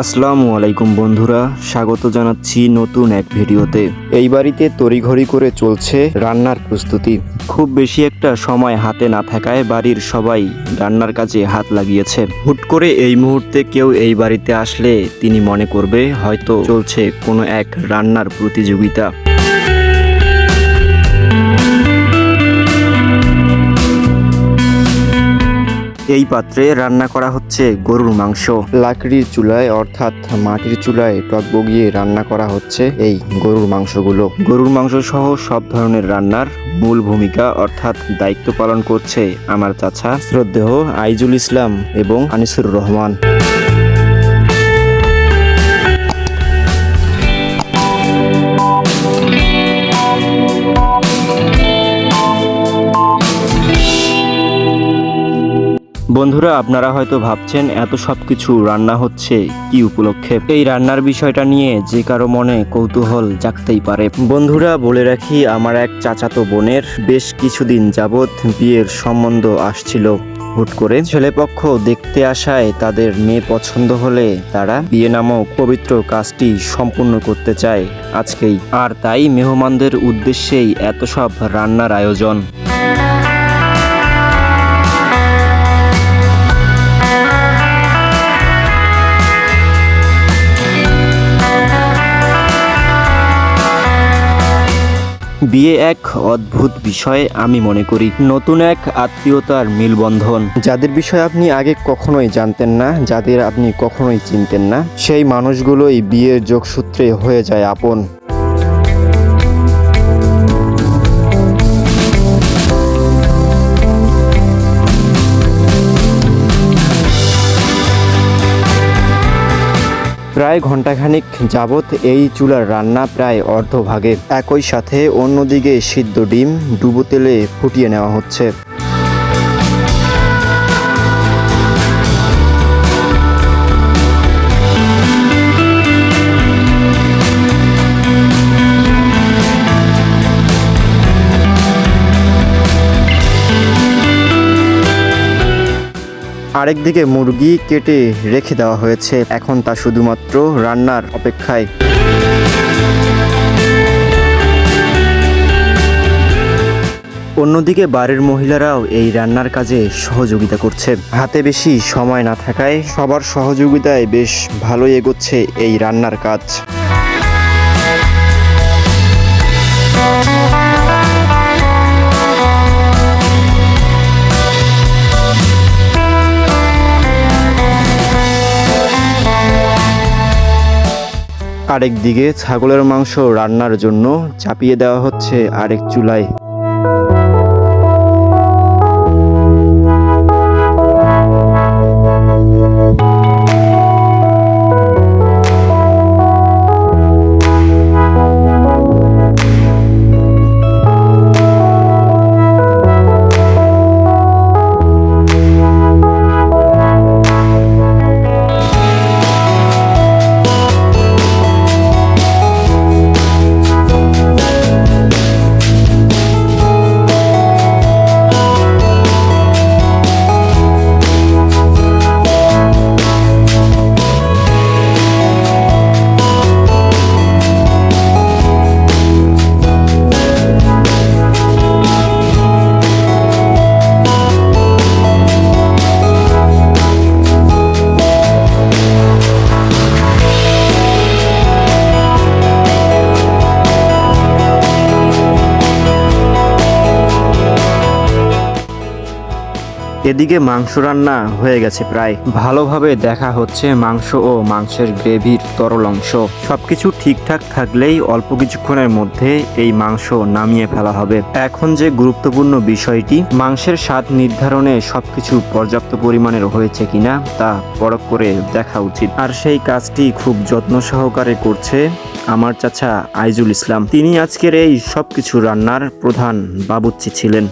আসসালামু আলাইকুম বন্ধুরা, স্বাগত জানাচ্ছি নতুন এক ভিডিওতে। এই বাড়িতে তড়িঘড়ি করে চলছে রান্নার প্রস্তুতি। খুব বেশি একটা সময় হাতে না থাকায় বাড়ির সবাই রান্নার কাজে হাত লাগিয়েছে। হুট করে এই মুহূর্তে কেউ এই বাড়িতে আসলে তিনি মনে করবে, হয়তো চলছে কোনো এক রান্নার প্রতিযোগিতা। এই পাত্রে রান্না করা হচ্ছে গরুর মাংস। লাকড়ির চুলায় অর্থাৎ মাটির চুলায় টক বগিয়ে রান্না করা হচ্ছে এই গরুর মাংসগুলো। গরুর মাংস সহ সব ধরনের রান্নার মূল ভূমিকা অর্থাৎ দায়িত্ব পালন করছে আমার চাচা শ্রদ্ধেহ আইজুল ইসলাম এবং আনিসুর রহমান। বন্ধুরা, আপনারা হয়তো ভাবছেন, এত সব কিছু রান্না হচ্ছে কি উপলক্ষে? এই রান্নার বিষয়টা নিয়ে যে কারও মনে কৌতূহল জাগতেই পারে। বন্ধুরা, বলে রাখি, আমার এক চাচাতো বোনের বেশ কিছুদিন যাবৎ বিয়ের সম্বন্ধ আসছিল। হুট করে ছেলেপক্ষ দেখতে আসায় তাদের মেয়ে পছন্দ হলে তারা বিয়ে নামক পবিত্র কাজটি সম্পূর্ণ করতে চায় আজকেই। আর তাই মেহমানদের উদ্দেশ্যেই এত সব রান্নার আয়োজন। বিয়ে এক অদ্ভুত বিষয় আমি মনে করি। নতুন এক আত্মীয়তার মিলবন্ধন। যাদের বিষয়ে আপনি আগে কখনোই জানতেন না, যাদের আপনি কখনোই চিনতেন না, সেই মানুষগুলোই বিয়ের যোগসূত্রে হয়ে যায় আপন। প্রায় ঘন্টাখানিক যাবৎ এই চুলার রান্না প্রায় অর্ধভাগে একই সাথে অন্যদিকে সিদ্ধ ডিম, ডুবো তেলে ফুটিয়ে নেওয়া হচ্ছে। আরেকদিকে মুরগি কেটে রেখে দেওয়া হয়েছে। এখন তা শুধুমাত্র রান্নার অপেক্ষায়। অন্যদিকে বাড়ির মহিলারাও এই রান্নার কাজে সহযোগিতা করছে। হাতে বেশি সময় না থাকায় সবার সহযোগিতায় বেশ ভালোই এগোচ্ছে এই রান্নার কাজ। আরেক দিকে ছাগলের মাংস রান্নার জন্য চাপিয়ে দেওয়া হচ্ছে আরেক চুলায়। এদিকে মাংস রান্না হয়ে গেছে প্রায়। ভালোভাবে দেখা হচ্ছে মাংস ও মাংসের গ্রেভির তরল অংশ। সবকিছু ঠিকঠাক থাকলেই অল্প কিছুক্ষণের মধ্যে এই মাংস নামিয়ে ফেলা হবে। এখন যে গুরুত্বপূর্ণ বিষয়টি, মাংসের স্বাদ নির্ধারণে সবকিছু পর্যাপ্ত পরিমাণের হয়েছে কিনা তা পরখ করে দেখা উচিত। আর সেই কাজটি খুব যত্ন সহকারে করছে আমার চাচা আইজুল ইসলাম। তিনি আজকের এই সবকিছু রান্নার প্রধান বাবুচ্চি ছিলেন।